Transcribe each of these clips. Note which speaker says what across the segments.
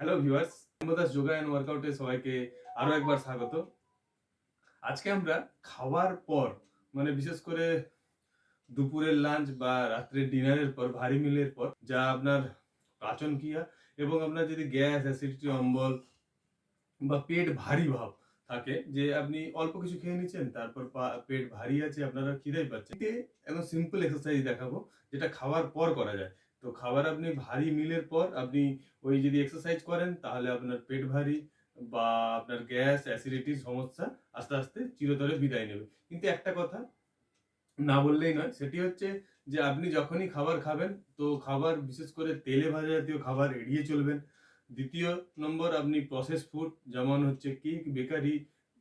Speaker 1: Hello viewers Das yoga and ওয়ার্কআউটে সবাইকে আরও একবার স্বাগত। আজকে আমরা খাওয়ার পর মানে বিশেষ করে দুপুরের লাঞ্চ বা রাত্রের ডিনারের পর, ভারী মিলের পর, যা আপনার পাচন ক্রিয়া এবং আপনার যদি গ্যাস অ্যাসিডিটি অম্বল বা পেট ভারী ভাব থাকে, যে আপনি অল্প কিছু খেয়ে নিচ্ছেন, তারপর পেট ভারী আছে, আপনারা খিদাই পাচ্ছে এতে একদম সিম্পল এক্সারসাইজ দেখাবো, যেটা খাওয়ার পর করা যায়। তো খাবার আপনি ভারী মিলের পর আপনি ওই যদি এক্সারসাইজ করেন, তাহলে আপনার পেট ভারী বা আপনার গ্যাস অ্যাসিডিটির সমস্যা আস্তে আস্তে চিরতরে বিদায় নেবে। কিন্তু একটা কথা না বললেই নয়, সেটি হচ্ছে যে আপনি যখনই খাবার খাবেন, তো খাবার বিশেষ করে তেলে ভাজা জাতীয় খাবার এড়িয়ে চলবেন। দ্বিতীয় নম্বর, আপনি প্রসেস ফুড যেমন হচ্ছে কেক বেকারি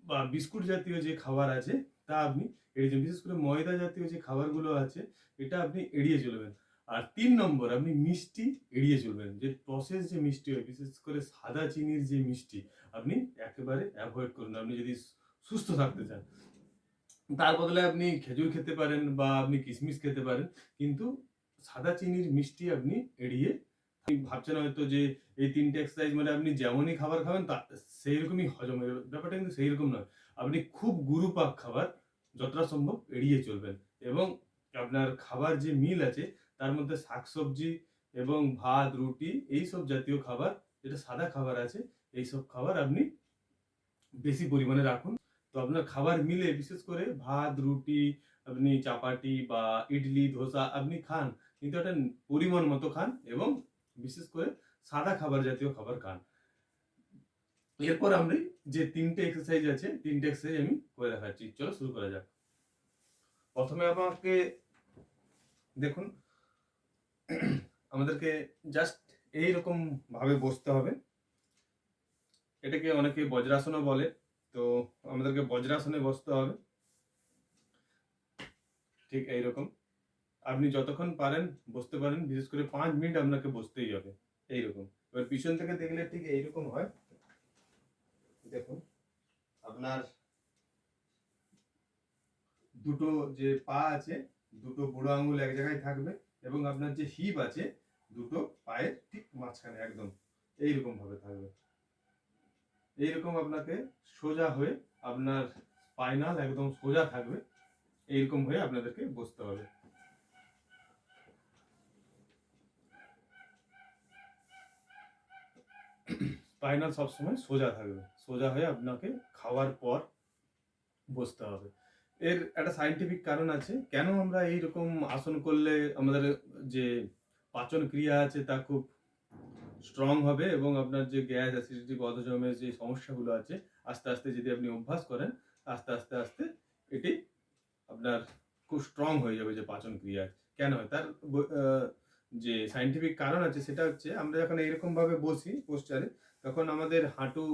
Speaker 1: বা বিস্কুট জাতীয় যে খাবার আছে, তা আপনি এড়িয়ে বিশেষ করে ময়দা জাতীয় যে খাবারগুলো আছে, এটা আপনি এড়িয়ে চলবেন। আর তিন নম্বর, আপনি মিষ্টি এড়িয়ে চলবেন। যে প্রসেস যে মিষ্টি হয়, বিশেষ করে সাদা চিনির যে মিষ্টি, আপনি একেবারে অ্যাভয়েড করুন। আপনি যদি সুস্থ থাকতে চান, তার বদলে আপনি খেজুর খেতে পারেন বা আপনি কিশমিশ খেতে পারেন, কিন্তু সাদা চিনির মিষ্টি আপনি এড়িয়ে ভাবছেন হয়তো যে এই তিনটে এক্সারসাইজ মানে আপনি যেমনই খাবার খাবেন, তা সেই রকমই হজম হবে ব্যাপারটা কিন্তু সেই রকম নয়। আপনি খুব গুরুপাক খাবার যতটা সম্ভব এড়িয়ে চলবেন। এবং আপনার খাবার যে মিল আছে তার মধ্যে শাকসবজি এবং ভাত, রুটি এই সব জাতীয় খাবার, যেটা সাদা খাবার আছে এই সব খাবার আপনি বেশি পরিমাণে রাখুন। তো আপনার খাবার মিলে বিশেষ করে ভাত, রুটি, আপনি চাপাটি বা ইডলি, ধোসা আপনি খান, কিন্তু একটা পরিমাণ মতো খান এবং বিশেষ করে সাদা খাবার জাতীয় খাবার খান। এরপর আমরা যে তিনটে এক্সারসাইজ আছে, তিনটে এক্সারসাইজ আমি করে দেখাচ্ছি। চলো শুরু করা যাক। প্রথমে আমাকে দেখুন আমাদেরকে জাস্ট এইরকম ভাবে বসতে হবে। এটাকে অনেকে বজ্রাসনও বলে, তো আমাদেরকে বজ্রাসনে বসতে হবে। ঠিক এইরকম। আপনি যতক্ষণ পারেন বসতে পারেন, বিশেষ করে পাঁচ মিনিট আপনাকে বসতেই হবে, এইরকম। এবার পিছন থেকে দেখলে ঠিক এইরকম হয়। দেখুন, আপনার দুটো যে পা আছে, দুটো বুড়ো আঙুল এক জায়গায় থাকবে। এবং আপনার যে হিপ আছে, দুটো পায়ের ঠিক মাঝখানে একদম এইরকম ভাবে থাকবে। এইরকম আপনাকে সোজা হয়ে আপনার স্পাইনাল একদম সোজা থাকবে, এইরকম হয়ে আপনাদেরকে বসতে হবে। স্পাইনাল সবসময় সোজা থাকবে, সোজা হয়ে আপনাকে খাওয়ার পর বসতে হবে। এর একটা সাইন্টিফিক কারণ আছে। কেন আমরা এইরকম আসন করলে আমাদের যে পাচন ক্রিয়া আছে তা খুব স্ট্রং হবে এবং আপনার যে গ্যাস অ্যাসিডিটি বদহজমের যে সমস্যাগুলো আছে, আস্তে আস্তে যদি আপনি অভ্যাস করেন, আস্তে আস্তে আস্তে এটি আপনার খুব স্ট্রং হয়ে যাবে যে পাচন ক্রিয়া। কেন? হয় তার যে সাইন্টিফিক কারণ আছে সেটা হচ্ছে আমরা যখন এইরকম ভাবে বসি পোস্টারে তখন আমাদের হাঁটু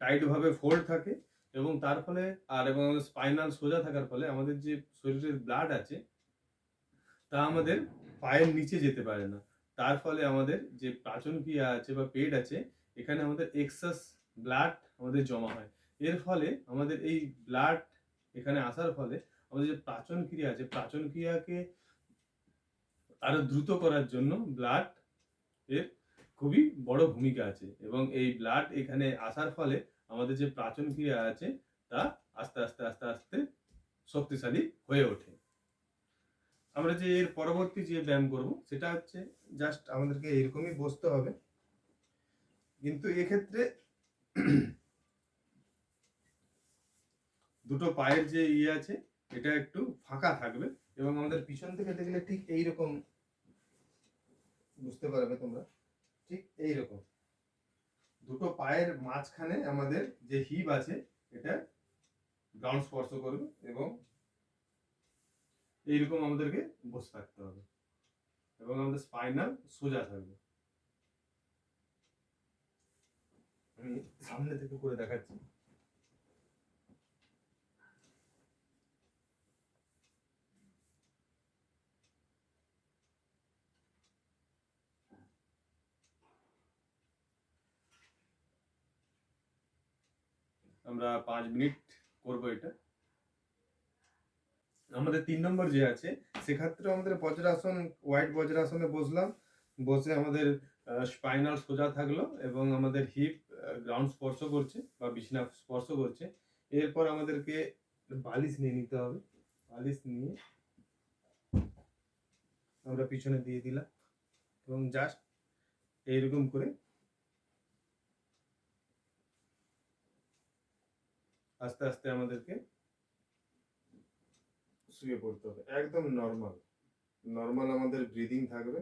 Speaker 1: টাইটভাবে ফোল্ড থাকে। এবং তার ফলে আর এবং আমাদের স্পাইনাল সোজা থাকার ফলে আমাদের যে শরীরের ব্লাড আছে, তা আমাদের পায়ের নিচে যেতে পারে না। তার ফলে আমাদের যে পাচন ক্রিয়া আছে বা পেট আছে, এখানে আমাদের এক্সাস ব্লাড আমাদের জমা হয়। এর ফলে আমাদের এই ব্লাড এখানে আসার ফলে আমাদের যে পাচন ক্রিয়া আছে পাচন ক্রিয়াকে আরও দ্রুত করার জন্য ব্লাড এর খুবই বড় ভূমিকা আছে। এবং এই ব্লাড এখানে আসার ফলে আমাদের যে পাচন ক্রিয়া আছে, তা আস্তে আস্তে আস্তে আস্তে শক্তিশালী হয়ে ওঠে। আমরা যে এর পরবর্তী যে ব্যায়াম করব, সেটা হচ্ছে জাস্ট আমাদেরকে এরকমই বসতে হবে। কিন্তু এক্ষেত্রে দুটো পায়ের যে ইয়ে আছে, এটা একটু ফাঁকা থাকবে এবং আমাদের পিছন থেকে দেখলে ঠিক এইরকম, বুঝতে পারবে তোমরা, ঠিক এইরকম। দুটো পায়ের মাঝখানে আমাদের যে হিপ আছে, এটা গ্রাউন্ড স্পর্শ করবে এবং এইরকম আমাদেরকে বসে থাকতে হবে এবং আমাদের স্পাইনাল সোজা থাকবে। আমি সামনে থেকে করে দেখাচ্ছি। আমরা পাঁচ মিনিট করব এটা। আমাদের তিন নম্বর যে আছে, সেক্ষেত্রে আমাদের বজ্রাসন হোয়াইট বজ্রাসনে বসলাম। বসে আমাদের স্পাইনাল সোজা থাকল এবং আমাদের হিপ গ্রাউন্ড স্পর্শ করছে বা বিছানা স্পর্শ করছে। এরপর আমাদেরকে বালিশ নিয়ে নিতে হবে। বালিশ নিয়ে আমরা পিছনে দিয়ে দিলাম এবং জাস্ট এইরকম করে আস্তে আস্তে আমাদেরকে শুয়ে পড়তে হবে। একদম নর্মাল নর্মাল আমাদের ব্রিদিং থাকবে।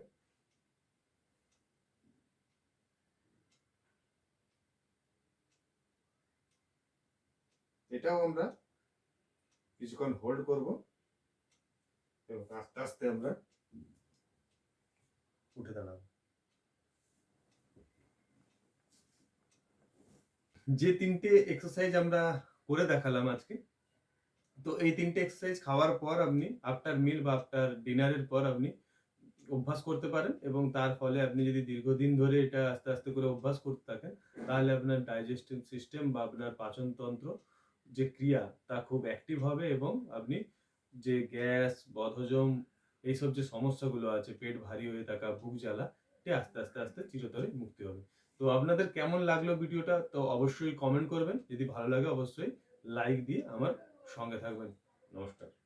Speaker 1: এটাও আমরা কিছুক্ষণ হোল্ড করব। এবং আস্তে আস্তে আমরা উঠে দাঁড়াবো। যে তিনটে এক্সারসাইজ আমরা করে দেখালাম আজকে। তো এই তিনটে এক্সারসাইজ খাওয়ার পর আপনি আফটার মিল বা আফটার ডিনারের পর আপনি অভ্যাস করতে পারেন এবং তার ফলে আপনি যদি দীর্ঘদিন ধরে এটা আস্তে আস্তে করে অভ্যাস করতে থাকেন, তাহলে আপনার ডাইজেস্টিভ সিস্টেম বা আপনার পাচনতন্ত্র যে ক্রিয়া, তা খুব অ্যাক্টিভ হবে এবং আপনি যে গ্যাস, বদহজম এইসব যে সমস্যাগুলো আছে, পেট ভারী হয়ে থাকা বুক জ্বালা এটি আস্তে আস্তে আস্তে চিরতরে মুক্তি হবে। তো আপনাদের কেমন লাগল ভিডিওটা, তো অবশ্যই কমেন্ট করবেন। যদি ভালো লাগে, অবশ্যই লাইক দিয়ে আমার সঙ্গে থাকবেন। নমস্কার।